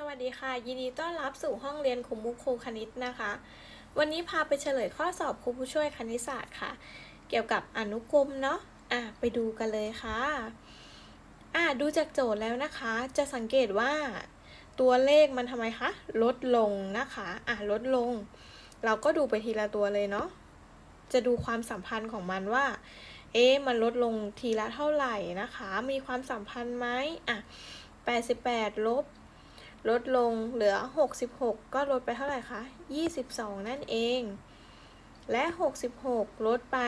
สวัสดีค่ะ ยินดีต้อนรับสู่ห้องเรียนครูมุครูคณิตนะคะ วันนี้พาไปเฉลยข้อสอบครูผู้ช่วยคณิตศาสตร์ค่ะ เกี่ยวกับอนุกรมเนาะอะไปดูกันเลยค่ะอะดูจากโจทย์แล้วนะคะ จะสังเกตว่า ตัวเลขมันทำไมคะลดลงนะคะอะลดลง เราก็ดูไปทีละตัวเลยเนาะจะดูความสัมพันธ์ของมันว่า เอ๊ะมันลดลงทีละเท่าไหร่นะคะ มีความสัมพันธ์ไหมอะ88ลบ ลดลงเหลือ 66 ก็ลดไปเท่าไหร่คะ 22 นั่นเอง และ 66 ลดไป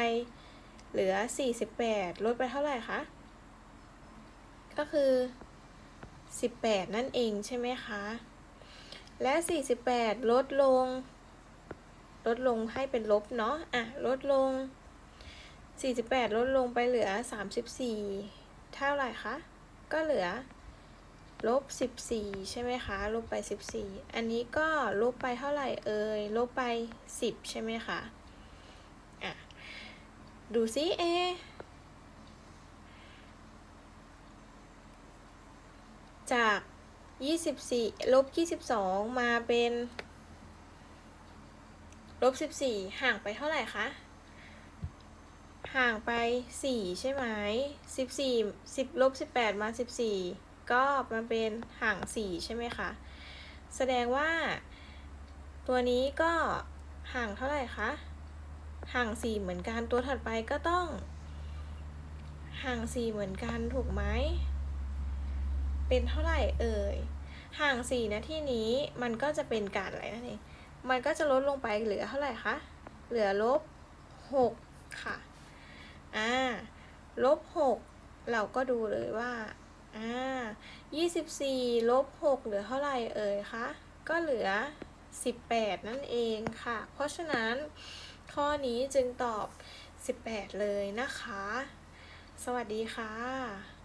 เหลือ 48 ลดไปเท่าไหร่คะ ก็คือ 18 นั่นเองใช่ไหมคะ และ 48 ลดลง ลดลงให้เป็นลบเนาะ อะ ลดลง 48 ลดลงไปเหลือ 34 เท่าไหร่คะ ก็เหลือ ลบสิบสี่ใช่ไหมคะ ลบไปสิบสี่อันนี้ก็ลบไปเท่าไหร่เอ่ย ลบไปสิบใช่ไหมคะอะดูซิเอจากยี่สิบสี่ลบยี่สิบสองมาเป็นลบสิบสี่ห่างไปเท่าไหร่คะห่างไปสี่ใช่ไหมสิบสี่สิบลบสิบแปดมาสิบสี่ ก็มาเป็นห่างสี่ใช่ไหมคะ แสดงว่า ตัวนี้ก็ห่างเท่าไหร่คะ ห่างสี่เหมือนกัน ตัวถัดไปก็ต้อง ห่างสี่เหมือนกันถูกไหม เป็นเท่าไหร่เอ่ย ห่างสี่นะที่นี้มันก็จะเป็นการอะไรนั่นเอง มันก็จะลดลงไปเหลือเท่าไหร่คะ เหลือลบหกค่ะ อ่า ลบหกเราก็ดูเลยว่า อ่ายี่สิบสี่ลบหกเหลือเท่าไหร่เอ่ยคะ ก็เหลือสิบแปดนั่นเองค่ะ เพราะฉะนั้นข้อนี้จึงตอบสิบแปดเลยนะคะ สวัสดีค่ะ